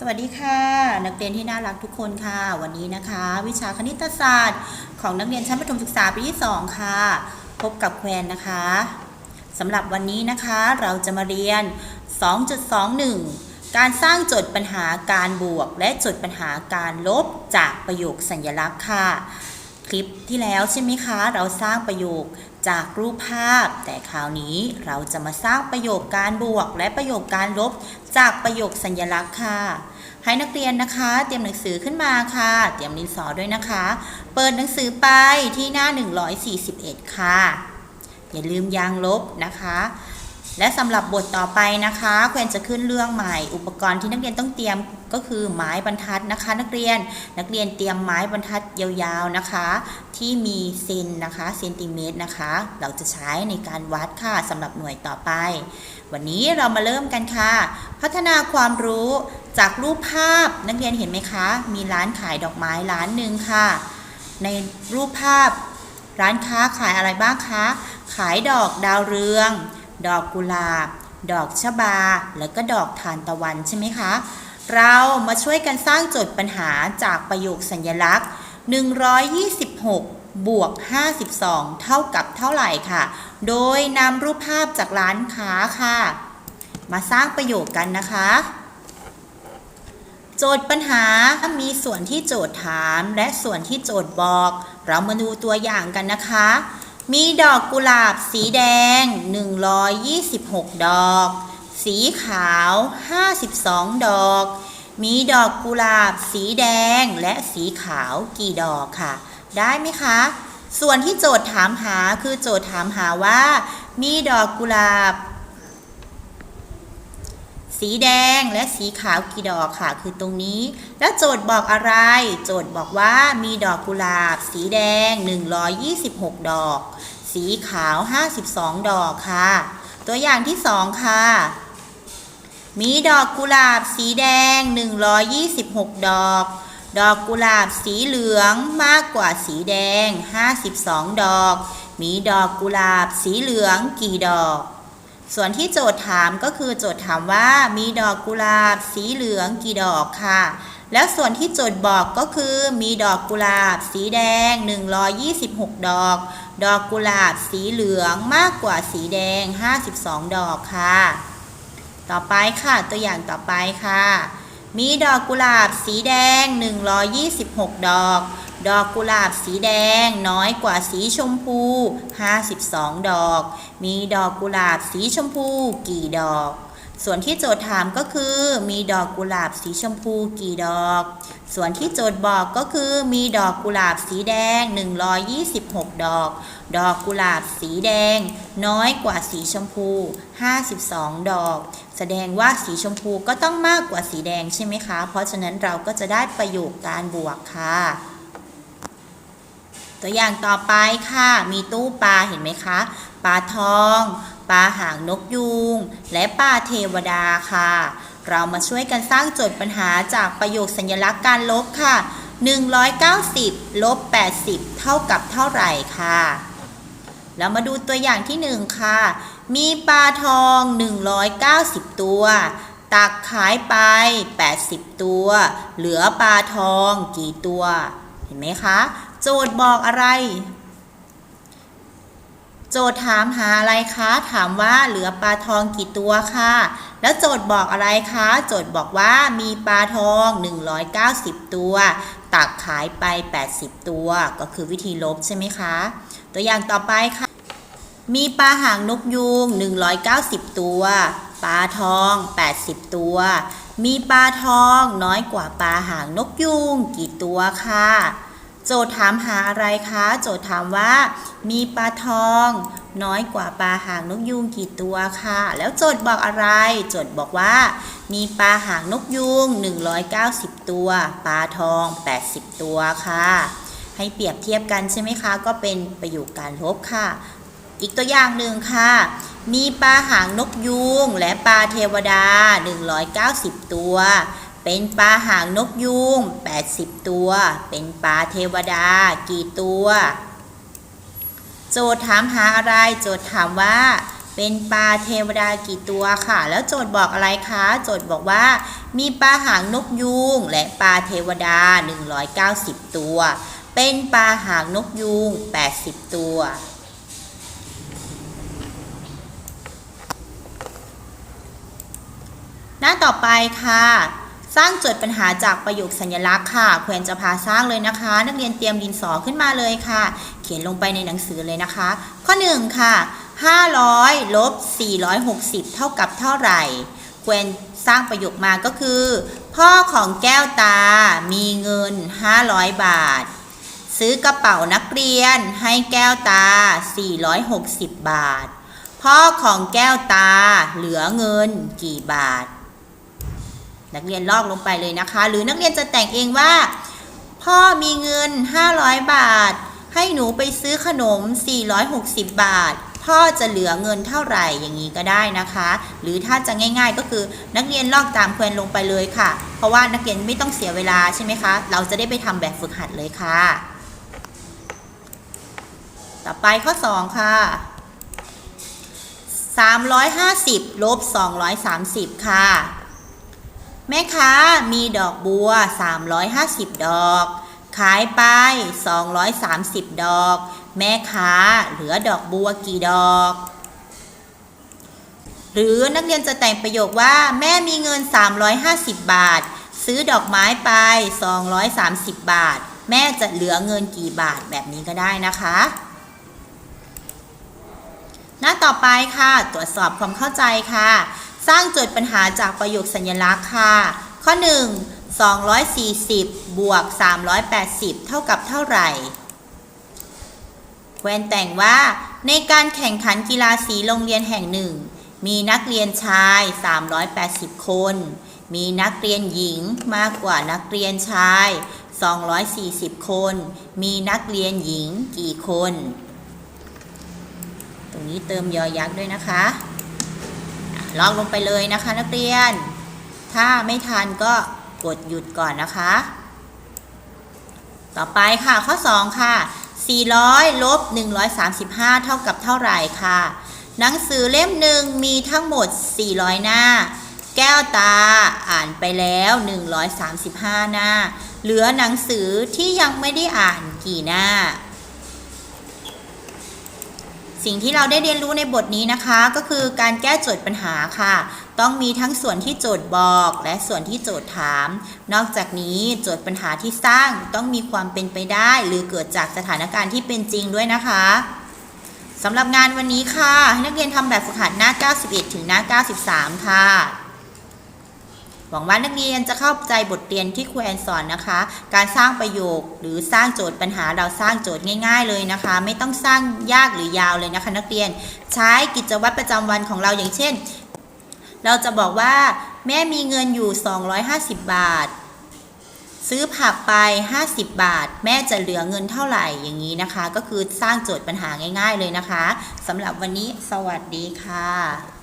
สวัสดีค่ะ นักเรียนที่น่ารักทุกคนค่ะ วันนี้นะคะ วิชาคณิตศาสตร์ ของนักเรียนชั้นประถมศึกษาปีที่2ค่ะ พบกับแควนนะคะสำหรับวันนี้นะคะเราจะมาเรียน 2.21 การสร้างโจทย์ปัญหาการบวก และโจทย์ปัญหาการลบจากประโยคสัญลักษณ์ค่ะ คลิปที่แล้วใช่ไหมคะ เราสร้างประโยค จากรูปภาพ แต่คราวนี้เราจะมาสร้างประโยคการบวก และประโยคการลบ จากประโยคสัญลักษณ์ค่ะให้นักเรียนนะคะ เตรียมหนังสือขึ้นมาค่ะ เตรียมดินสอด้วยนะคะ เปิดหนังสือไปที่หน้า 141 ค่ะ อย่าลืมยางลบนะคะ และสำหรับบทต่อไปนะคะแควนจะขึ้นเรื่องใหม่ อุปกรณ์ที่นักเรียนต้องเตรียมก็คือไม้บรรทัดนะคะ นักเรียนนักเรียนเตรียมไม้บรรทัดยาวๆนะคะ ที่มีเซนนะคะเซนติเมตรนะคะ เราจะใช้ในการวัดค่ะสำหรับหน่วยต่อไป วันนี้เรามาเริ่มกันค่ะ พัฒนาความรู้จากรูปภาพนักเรียนเห็นไหมคะ มีร้านขายดอกไม้ร้านหนึ่งค่ะ ในรูปภาพร้านค้าขายอะไรบ้างคะ ขายดอกดาวเรือง ดอกกุหลาบ ดอกชบา แล้วก็ดอกทานตะวันใช่ไหมคะ เรามาช่วยกันสร้างโจทย์ปัญหาจากประโยคสัญลักษณ์ 126 บวก 52 เท่ากับเท่าไหร่ค่ะ โดยนำรูปภาพจากร้านค้าค่ะ มาสร้างประโยคกันนะคะโจทย์ปัญหา มีส่วนที่โจทย์ถาม และส่วนที่โจทย์บอก เรามาดูตัวอย่างกันนะคะ มีดอกกุหลาบสีแดง 126 ดอก สีขาว 52 ดอก มีดอกกุหลาบสีแดงและสีขาวกี่ดอกค่ะ ได้ไหมคะ ส่วนที่โจทย์ถามหาคือโจทย์ถามหาว่า มีดอกกุหลาบ สีแดงและสีขาวกี่ดอกค่ะ คือตรงนี้ แล้วโจทย์บอกอะไร โจทย์บอกว่ามีดอกกุหลาบ สีแดง 126 ดอก สีขาว 52 ดอกค่ะ ตัวอย่างที่ 2 ค่ะ มีดอกกุหลาบ สีแดง 126 ดอก ดอกกุหลาบสีเหลืองมากกว่าสีแดง 52 ดอก มีดอกกุหลาบ สีเหลืองกี่ดอก ส่วนที่โจทย์ถามก็คือโจทย์ถามว่ามีดอกกุหลาบสีเหลืองกี่ดอกค่ะ แล้วส่วนที่โจทย์บอกก็คือ มีดอกกุหลาบสีแดง 126 ดอก ดอกกุหลาบสีเหลืองมากกว่าสีแดง 52 ดอกค่ะ ต่อไปค่ะตัวอย่างต่อไปค่ะ มีดอกกุหลาบสีแดง 126 ดอก ดอกกุหลาบสีแดงน้อยกว่าสีชมพู 52 ดอก มีดอกกุหลาบสีชมพูกี่ดอก ส่วนที่โจทย์ถามก็คือ มีดอกกุหลาบสีชมพูกี่ดอก ส่วนที่โจทย์บอกก็คือ มีดอกกุหลาบสีแดง 126 ดอก ดอกกุหลาบสีแดง น้อยกว่าสีชมพู 52 ดอก แสดงว่าสีชมพูก็ต้องมากกว่าสีแดงใช่ไหมคะ เพราะฉะนั้นเราก็จะได้ประโยคการบวกค่ะ ตัวอย่างต่อไปค่ะมีตู้ปลาเห็นไหมคะปลาทองปลาหางนกยูงและปลาเทวดาค่ะ เรามาช่วยกันสร้างโจทย์ปัญหาจากประโยคสัญลักษณ์การลบค่ะ 190 ลบ 80 เท่ากับเท่าไหร่ค่ะแล้วมาดูตัวอย่างที่ 1 ค่ะ มีปลาทอง 190 ตัว ตักขายไป 80 ตัว เหลือปลาทองกี่ตัว เห็นไหมคะ โจทย์บอกอะไร โจทย์ถามหาอะไรคะ ถามว่าเหลือปลาทองกี่ตัวค่ะ แล้วโจทย์บอกอะไรคะ โจทย์บอกว่ามีปลาทอง 190 ตัว ตักขายไป 80 ตัว ก็คือวิธีลบใช่ไหมคะ ตัวอย่างต่อไปค่ะ มีปลาหางนกยูง 190 ตัว ปลาทอง 80 ตัวมีปลาทองน้อยกว่าปลาหางนกยูงกี่ตัวค่ะ โจทย์ถามหาอะไรคะ โจทย์ถามว่า มีปลาทอง น้อยกว่าปลาหางนกยูงกี่ตัวค่ะ แล้วโจทย์บอกอะไร โจทย์บอกว่า มีปลาหางนกยูง190 ตัว ปลาทอง 80 ตัวค่ะ ให้เปรียบเทียบกันใช่ไหมคะ ก็เป็นประโยคการลบค่ะ อีกตัวอย่างหนึ่งค่ะ มีปลาหางนกยูงและปลาเทวดา 190 ตัว เป็นปลาหางนกยูง80 ตัว เป็นปลาเทวดา กี่ตัว โจทย์ถามหาอะไร โจทย์ถามว่า เป็นปลาเทวดากี่ตัวค่ะ แล้วโจทย์บอกอะไรคะ โจทย์บอกว่า มีปลาหางนกยูงและปลาเทวดา 190 ตัว เป็นปลาหางนกยูง80 ตัวหน้าต่อไปค่ะ สร้างโจทย์ปัญหาจากประโยคสัญลักษณ์ค่ะควรจะพาสร้างเลยนะคะ นักเรียนเตรียมดินสอขึ้นมาเลยค่ะ เขียนลงไปในหนังสือเลยนะคะ ข้อ 1 ค่ะ 500ลบ460 เท่ากับเท่าไหร่ควรสร้างประโยคมาก็คือ พ่อของแก้วตามีเงิน 500 บาท ซื้อกระเป๋านักเรียนให้แก้วตา 460 บาท พ่อของแก้วตาเหลือเงินกี่บาท นักเรียนลอกลงไปเลยนะคะ หรือนักเรียนจะแต่งเองว่า พ่อมีเงิน 500 บาท ให้หนูไปซื้อขนม 460 บาท พ่อจะเหลือเงินเท่าไหร่อย่างนี้ก็ได้นะคะ หรือถ้าจะง่าย ๆ ก็คือนักเรียนลอกตามเพื่อนลงไปเลยค่ะ เพราะว่านักเรียนไม่ต้องเสียเวลาใช่ไหมคะ เราจะได้ไปทำแบบฝึกหัดเลยค่ะ ต่อไปข้อ 2 ค่ะ350ลบ230 ค่ะ แม่ค้ามีดอกบัว 350 ดอก ขายไป 230 ดอก แม่ค้าเหลือดอกบัวกี่ดอก หรือนักเรียนจะแต่งประโยคว่า แม่มีเงิน 350 บาท ซื้อดอกไม้ไป 230 บาท แม่จะเหลือเงินกี่บาทแบบนี้ก็ได้นะคะ หน้าต่อไปค่ะ ตรวจสอบความเข้าใจค่ะ สร้างโจทย์ปัญหาจากประโยคสัญลักษณ์ค่ะ ข้อ 1 240 บวก 380 เท่ากับเท่าไหร่ แวนแต่งว่าในการแข่งขันกีฬาสีโรงเรียนแห่งหนึ่ง มีนักเรียนชาย 380 คน มีนักเรียนหญิงมากกว่านักเรียนชาย 240 คน มีนักเรียนหญิงกี่คน ตรงนี้เติมยอยักษ์ด้วยนะคะอะ ลอกลงไปเลยนะคะนักเรียน ถ้าไม่ทันก็กดหยุดก่อนนะคะ ต่อไปค่ะข้อ 2 ค่ะ 400 ลบ 135 เท่ากับเท่าไหร่ค่ะ หนังสือเล่มหนึ่งมีทั้งหมด 400 หน้า แก้วตาอ่านไปแล้ว 135 หน้า เหลือหนังสือที่ยังไม่ได้อ่านกี่หน้า สิ่งที่เราได้เรียนรู้ในบทนี้นะคะก็คือการแก้โจทย์ปัญหาค่ะ ต้องมีทั้งส่วนที่โจทย์บอกและส่วนที่โจทย์ถาม นอกจากนี้โจทย์ปัญหาที่สร้างต้องมีความเป็นไปได้ หรือเกิดจากสถานการณ์ที่เป็นจริงด้วยนะคะสำหรับงานวันนี้ค่ะ ให้นักเรียนทำแบบฝึกหัดหน้า 91 ถึงหน้า 93 ค่ะ หวังว่านักเรียนจะเข้าใจบทเรียนที่ครูแอนสอนนะคะ การสร้างประโยคหรือสร้างโจทย์ปัญหาเราสร้างโจทย์ง่าย ๆ เลยนะคะ ไม่ต้องสร้างยากหรือยาวเลยนะคะ นักเรียนใช้กิจวัตรประจำวันของเราอย่างเช่น เราจะบอกว่า แม่มีเงินอยู่ 250 บาท ซื้อผักไป 50 บาท แม่จะเหลือเงินเท่าไหร่อย่างนี้นะคะ ก็คือสร้างโจทย์ปัญหาง่าย ๆ เลยนะคะสำหรับวันนี้สวัสดีค่ะ